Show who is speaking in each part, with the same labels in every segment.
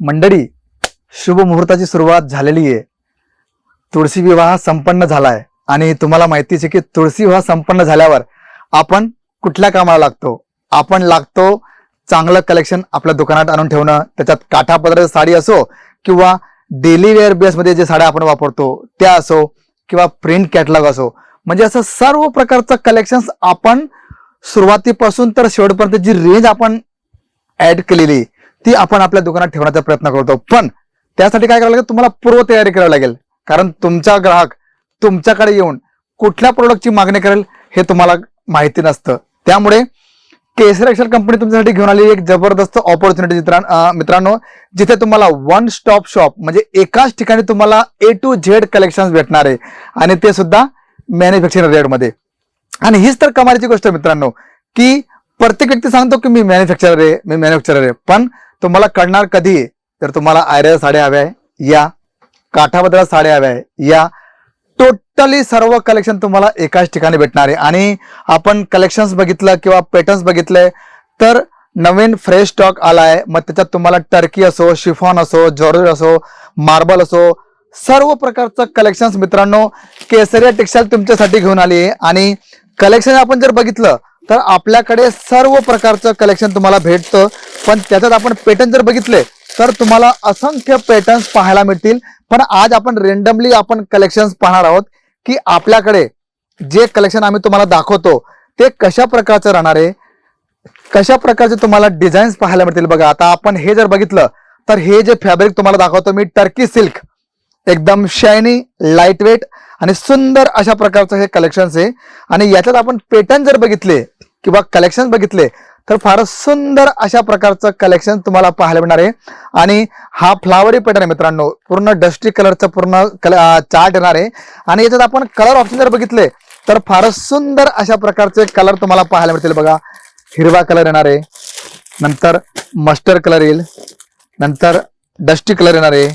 Speaker 1: मंडळी शुभ मुहूर्ताची सुरुवात झालेली आहे. तुळशी विवाह संपन्न झालाय. आणि तुम्हाला माहितीच आहे की तुळशी विवाह संपन्न झाल्यावर आपण कुठल्या कामाला लागतो? आपण लागतो चांगलं कलेक्शन आपल्या दुकानात आणून ठेवणं त्याच्यात काठापदराची साडी असो किंवा डेली वेअर बेसमध्ये जे साड्या आपण वापरतो त्या असो किंवा प्रिंट कॅटलॉग असो. म्हणजे असं सर्व प्रकारचं कलेक्शन आपण सुरुवातीपासून तर शेवटपर्यंत जी रेंज आपण ऍड केलेली ती आपण आपल्या दुकानात ठेवण्याचा प्रयत्न करतो. पण त्यासाठी काय करावं लागेल? तुम्हाला पूर्व तयारी करावी लागेल. कारण तुमचा ग्राहक तुमच्याकडे येऊन कुठल्या प्रोडक्टची मागणी करेल हे तुम्हाला माहिती नसतं. त्यामुळे केसर एक्सेल कंपनी तुमच्यासाठी घेऊन आली एक जबरदस्त ऑपॉर्च्युनिटी मित्रांनो जिथे तुम्हाला वन स्टॉप शॉप म्हणजे एकाच ठिकाणी तुम्हाला ए टू झेड कलेक्शन भेटणार आहे. आणि ते सुद्धा मॅन्युफॅक्चरिंग रेटमध्ये आणि हीच तर कमालीची गोष्ट मित्रांनो की प्रत्येक व्यक्ती सांगतो की मी मॅन्युफॅक्चरर आहे मी मॅन्युफॅक्चरर आहे. पण तुम्हाला कळणार कधी? तर तुम्हाला आयऱ्या साड्या हव्या आहे. या. काठाबद्दल साड्या हव्या आहे. या. टोटली सर्व कलेक्शन तुम्हाला एकाच ठिकाणी भेटणार आहे. आणि आपण कलेक्शन्स बघितलं किंवा पॅटर्न्स बघितले तर नवीन फ्रेश स्टॉक आलाय मग त्याच्यात तुम्हाला टर्की असो शिफॉन असो जॉर्ज असो मार्बल असो सर्व प्रकारचं कलेक्शन्स मित्रांनो केसरिया टेक्सटाईल तुमच्यासाठी घेऊन आली आहे. आणि कलेक्शन आपण जर बघितलं तर आपल्याकडे सर्व प्रकारचं कलेक्शन तुम्हाला भेटतं. पण त्याच्यात आपण पॅटर्न जर बघितले तर तुम्हाला असंख्य पॅटर्न्स पाहायला मिळतील. पण आज आपण रेंडमली आपण कलेक्शन्स पाहणार आहोत की आपल्याकडे जे कलेक्शन आम्ही तुम्हाला दाखवतो ते कशा प्रकारचं राहणार आहे? कशा प्रकारचे तुम्हाला डिझाईन्स पाहायला मिळतील? बघा आता आपण हे जर बघितलं तर हे जे फॅब्रिक तुम्हाला दाखवतो मी टर्की सिल्क एकदम शायनी लाइट वेट आणि सुंदर अशा प्रकारचं हे कलेक्शन्स आहे. आणि याच्यात आपण पेटर्न जर बघितले किंवा कलेक्शन बघितले तर फारच सुंदर अशा प्रकारचं कलेक्शन तुम्हाला पाहायला मिळणार आहे. आणि हा फ्लावरी पॅटर्न आहे मित्रांनो पूर्ण डस्टी कलरचं पूर्ण चार्ट येणार आहे. आणि याच्यात आपण कलर ऑप्शन जर बघितले तर फारच सुंदर अशा प्रकारचे कलर तुम्हाला पाहायला मिळतील बघा. हिरवा कलर येणार आहे. नंतर मस्टर्ड कलर येईल. नंतर डस्टी कलर येणार आहे.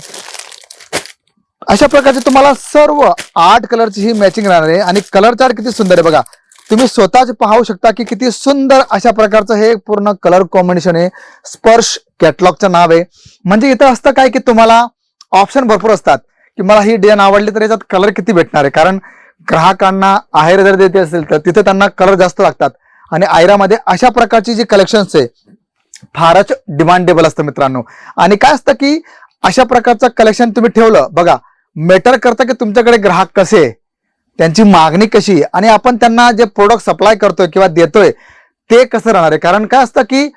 Speaker 1: अशा प्रकारचे तुम्हाला सर्व आठ कलरची ही मॅचिंग राहणार आहे. आणि कलर चार्ट किती सुंदर आहे बघा. तुम्ही स्वतःच पाहू शकता की किती सुंदर अशा प्रकारचं हे पूर्ण कलर कॉम्बिनेशन आहे. स्पर्श कॅटलॉगचं नाव आहे. म्हणजे इथं असतं काय की तुम्हाला ऑप्शन भरपूर असतात. की मला ही डिझाईन आवडली तर याच्यात कलर किती भेटणार आहे. कारण ग्राहकांना आहेर जर देते असेल तर तिथे त्यांना कलर जास्त लागतात. आणि आयरामध्ये अशा प्रकारची जी कलेक्शन्स आहे फारच डिमांडेबल असतं मित्रांनो. आणि काय असतं की अशा प्रकारचं कलेक्शन तुम्ही ठेवलं बघा मेटर करतं की तुमच्याकडे ग्राहक कसे त्यांची मागणी कशी आणि आपण त्यांना जे प्रोडक्ट सप्लाय करतोय किंवा देतोय ते कसं राहणार आहे? कारण काय असतं की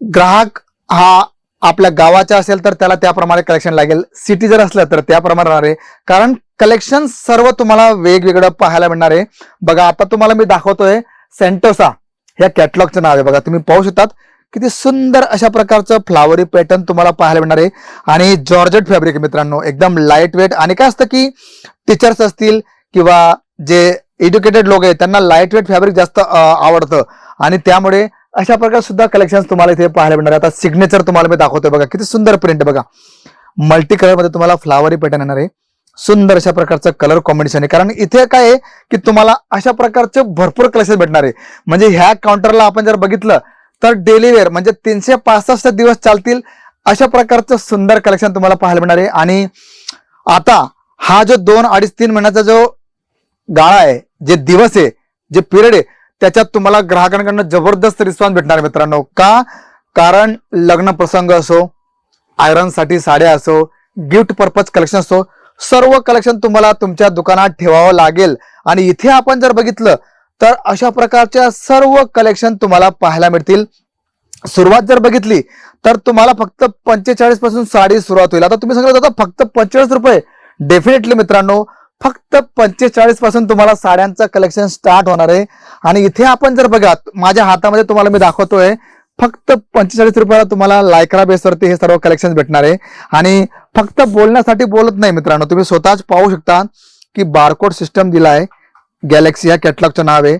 Speaker 1: ग्राहक हा आपल्या गावाचा असेल तर त्याला त्याप्रमाणे कलेक्शन लागेल. सिटी जर असलं तर त्याप्रमाणे राहणार आहे. कारण कलेक्शन सर्व तुम्हाला वेगवेगळं पाहायला मिळणार आहे. बघा आता तुम्हाला मी दाखवतोय सेंटोसा ह्या कॅटलॉगचं नाव आहे बघा. तुम्ही पाहू शकतात. किती सुंदर अशा प्रकारचं फ्लावरी पॅटर्न तुम्हाला पाहायला मिळणार आहे. आणि जॉर्जेट फॅब्रिक मित्रांनो एकदम लाइट वेट आणि काय असतं की टीचर्स असतील किंवा जे एज्युकेटेड लोक आहेत त्यांना लाइट वेट फॅब्रिक जास्त आवडतं. आणि त्यामुळे अशा प्रकारे सुद्धा कलेक्शन तुम्हाला इथे पाहायला मिळणार आहे आता सिग्नेचर तुम्हाला मी दाखवतोय बघा किती सुंदर प्रिंट बघा. मल्टी कलरमध्ये तुम्हाला फ्लावरी पॅटर्न येणार आहे. सुंदर अशा प्रकारचं कलर कॉम्बिनेशन आहे. कारण इथे काय आहे की तुम्हाला अशा प्रकारचे भरपूर कलेक्शन भेटणार आहे. म्हणजे ह्या काउंटरला आपण जर बघितलं तर डेली वेअर म्हणजे तीनशे पासष्ट दिवस चालतील अशा प्रकारचं सुंदर कलेक्शन तुम्हाला पाहायला मिळणार आहे. आणि आता हा जो दोन अडीच तीन महिन्याचा जो गाळा आहे जे दिवस आहे जे पिरियड आहे त्याच्यात तुम्हाला ग्राहकांकडनं जबरदस्त रिस्पॉन्स भेटणार आहे मित्रांनो. का? कारण लग्न प्रसंग असो आयरनसाठी साड्या असो गिफ्ट पर्पज कलेक्शन असो सर्व कलेक्शन तुम्हाला तुमच्या दुकानात ठेवावं लागेल. आणि इथे आपण जर बघितलं तर अशा प्रकारच्या सर्व कलेक्शन तुम्हाला पाहायला मिळतील. सुरुवात जर बघितली तर तुम्हाला फक्त पंचेचाळीसपासून साडी सुरुवात होईल. आता तुम्ही सांगत होता फक्त पंचेचाळीस रुपये. डेफिनेटली मित्रांनो फक्त पंचेचाळीसपासून तुम्हाला साड्यांचं कलेक्शन स्टार्ट होणार आहे. आणि इथे आपण जर बघा माझ्या हातामध्ये तुम्हाला मी दाखवतोय फक्त पंचेचाळीस रुपयाला तुम्हाला लायक्रा बेसवरती हे सर्व कलेक्शन भेटणार आहे. आणि फक्त बोलण्यासाठी बोलत नाही मित्रांनो तुम्ही स्वतःच पाहू शकता की बारकोड सिस्टम दिला आहे गॅलेक्सी ह्या कॅटलॉगचं नाव आहे.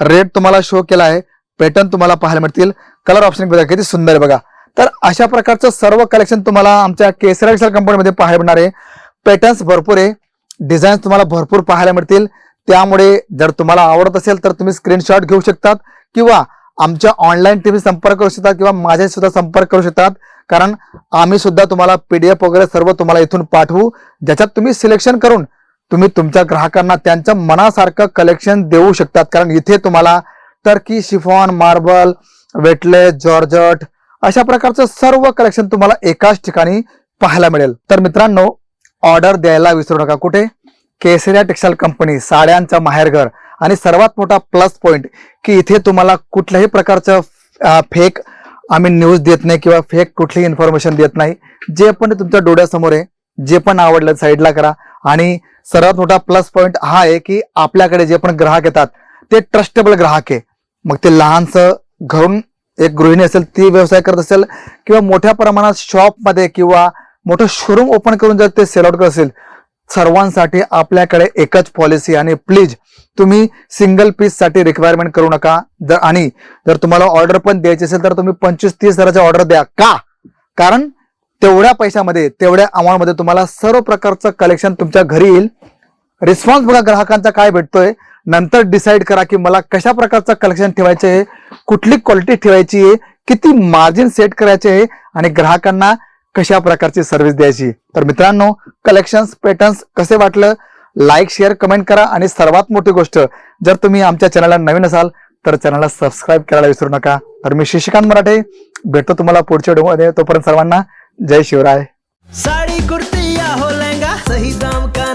Speaker 1: रेट तुम्हाला शो केला आहे. पॅटर्न तुम्हाला पाहायला मिळतील. कलर ऑप्शन बघा किती सुंदर बघा. तर अशा प्रकारचं सर्व कलेक्शन तुम्हाला आमच्या केसरा कंपनीमध्ये पाहायला मिळणार आहे. पॅटर्न्स भरपूर आहे. डिझाईन्स तुम्हाला भरपूर पाहायला मिळतील. त्यामुळे जर तुम्हाला आवडत असेल तर तुम्ही स्क्रीनशॉट घेऊ शकतात किंवा आमच्या ऑनलाईन टीव्ही संपर्क करू शकतात किंवा माझ्याशी सुद्धा संपर्क करू शकतात. कारण आम्ही सुद्धा तुम्हाला पीडीएफ वगैरे सर्व तुम्हाला इथून पाठवू. ज्याच्यात तुम्ही सिलेक्शन करून तुम्ही तुमच्या ग्राहकांना त्यांच्या मनासारखं कलेक्शन देऊ शकतात. कारण इथे तुम्हाला Turkey chiffon marble weightless georgette अशा प्रकारचं सर्व कलेक्शन तुम्हाला एकाच ठिकाणी पाहायला मिळेल. तर मित्रांनो ऑर्डर द्यायला विसरू नका. कुठे? केसरिया टेक्सटाईल कंपनी साड्यांचा माहेरघर आणि सर्वात मोठा प्लस पॉइंट की इथे तुम्हाला कुठल्याही प्रकारचं फेक आम्ही न्यूज देत नाही किंवा फेक कुठलीही इन्फॉर्मेशन देत नाही. जे पण तुमच्या डोळ्यासमोर आहे जे पण आवडलं साईडला करा. आणि सर्वात मोठा प्लस पॉईंट हा आहे की आपल्याकडे जे पण ग्राहक येतात ते ट्रस्टेबल ग्राहक आहे. मग ते लहानसं घरून एक गृहिणी असेल ती व्यवसाय करत असेल किंवा मोठ्या प्रमाणात शॉपमध्ये किंवा मोठं शोरूम ओपन करून जर ते सेल आउट करत असेल सर्वांसाठी आपल्याकडे एकच पॉलिसी आणि प्लीज तुम्ही सिंगल पीससाठी रिक्वायरमेंट करू नका. जर आणि जर तुम्हाला ऑर्डर पण द्यायची असेल तर तुम्ही पंचवीस तीस हजाराची ऑर्डर द्या. का? कारण तेवढ्या पैशामध्ये तेवढ्या अमाऊंटमध्ये तुम्हाला सर्व प्रकारचं कलेक्शन तुमच्या घरी येईल. रिस्पॉन्स बघा ग्राहकांचा काय भेटतोय. नंतर डिसाईड करा की मला कशा प्रकारचं कलेक्शन ठेवायचं आहे कुठली क्वालिटी ठेवायची आहे किती मार्जिन सेट करायचे आहे आणि ग्राहकांना कशा प्रकारची सर्व्हिस द्यायची तर मित्रांनो कलेक्शन्स पॅटर्न्स कसे वाटलं? लाईक शेअर कमेंट करा आणि सर्वात मोठी गोष्ट जर तुम्ही आमच्या चॅनलला नवीन असाल तर चॅनलला सबस्क्राईब करायला विसरू नका. तर मी शशिकांत मराठे भेटतो तुम्हाला पुढच्या व्हिडिओमध्ये तोपर्यंत सर्वांना जय शिवराय.
Speaker 2: साड़ी कुर्ती या हो लहंगा सही दाम का